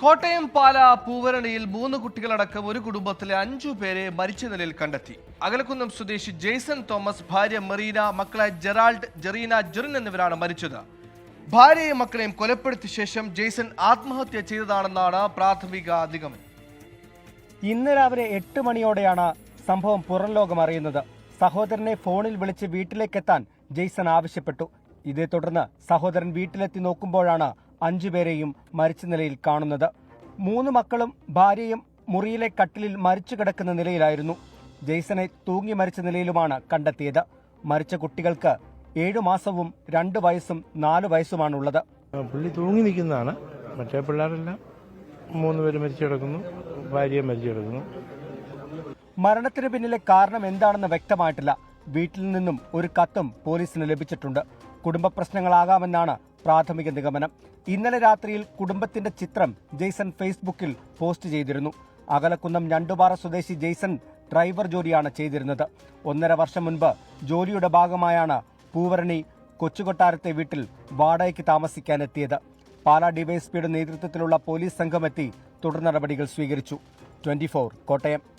കോട്ടയം പാല പൂവരണിയിൽ മൂന്ന് കുട്ടികളടക്കം ഒരു കുടുംബത്തിലെ അഞ്ചു പേരെ മരിച്ച നിലയിൽ കണ്ടെത്തി. അകലക്കുന്നം സ്വദേശി ജെയ്സൺ തോമസ് ഭാര്യ മെറീന മക്കളെ ജെറാൾഡ് ജെറീന ജെറിൻ എന്നിവരാണ് മരിച്ചത്. ഭാര്യയും മക്കളെയും കൊലപ്പെടുത്തിയ ശേഷം ജെയ്സൺ ആത്മഹത്യ ചെയ്തതാണെന്നാണ് പ്രാഥമിക നിഗമനം ഇന്ന് രാവിലെ എട്ട് മണിയോടെയാണ് സംഭവം പുറം ലോകം അറിയുന്നത്. സഹോദരനെ ഫോണിൽ വിളിച്ച് വീട്ടിലേക്കെത്താൻ ജെയ്സൺ ആവശ്യപ്പെട്ടു. ഇതേ തുടർന്ന് സഹോദരൻ വീട്ടിലെത്തി നോക്കുമ്പോഴാണ് അഞ്ചുപേരെയും മരിച്ച നിലയിൽ കാണുന്നത്. മൂന്ന് മക്കളും ഭാര്യയും മുറിയിലെ കട്ടിലിൽ മരിച്ചു കിടക്കുന്ന നിലയിലായിരുന്നു. ജെയ്സനെ തൂങ്ങി മരിച്ച നിലയിലുമാണ് കണ്ടെത്തിയത്. മരിച്ച കുട്ടികൾക്ക് ഏഴു മാസവും രണ്ട് വയസ്സും നാലു വയസ്സുമാണുള്ളത്. ഉള്ളത് പുള്ളി തൂങ്ങി നിൽക്കുന്നതാണ്. മറ്റേ പിള്ളേരെല്ലാം മൂന്ന് പേര് മരിച്ചു കിടക്കുന്നു ഭാര്യ മരിച്ചു കിടക്കുന്നു. മരണത്തിന് പിന്നിലെ കാരണം എന്താണെന്ന് വ്യക്തമായിട്ടില്ല. വീട്ടിൽ നിന്നും ഒരു കത്തും പോലീസിന് ലഭിച്ചിട്ടുണ്ട്. കുടുംബ പ്രശ്നങ്ങളാകാമെന്നാണ് പ്രാഥമിക നിഗമനം. ഇന്നലെ രാത്രിയിൽ കുടുംബത്തിന്റെ ചിത്രം ജെയ്സൺ ഫേസ്ബുക്കിൽ പോസ്റ്റ് ചെയ്തിരുന്നു. അകലക്കുന്നം ഞണ്ടുപാറ സ്വദേശി ജെയ്സൺ ഡ്രൈവർ ജോലിയാണ് ചെയ്തിരുന്നത്. ഒന്നര വർഷം മുൻപ് ജോലിയുടെ ഭാഗമായാണ് പൂവരണി കൊച്ചുകൊട്ടാരത്തെ വീട്ടിൽ വാടകയ്ക്ക് താമസിക്കാനെത്തിയത്. പാലാ ഡിവൈഎസ്പിയുടെ നേതൃത്വത്തിലുള്ള പോലീസ് സംഘമെത്തി തുടർ നടപടികൾ സ്വീകരിച്ചു. ട്വന്റി കോട്ടയം.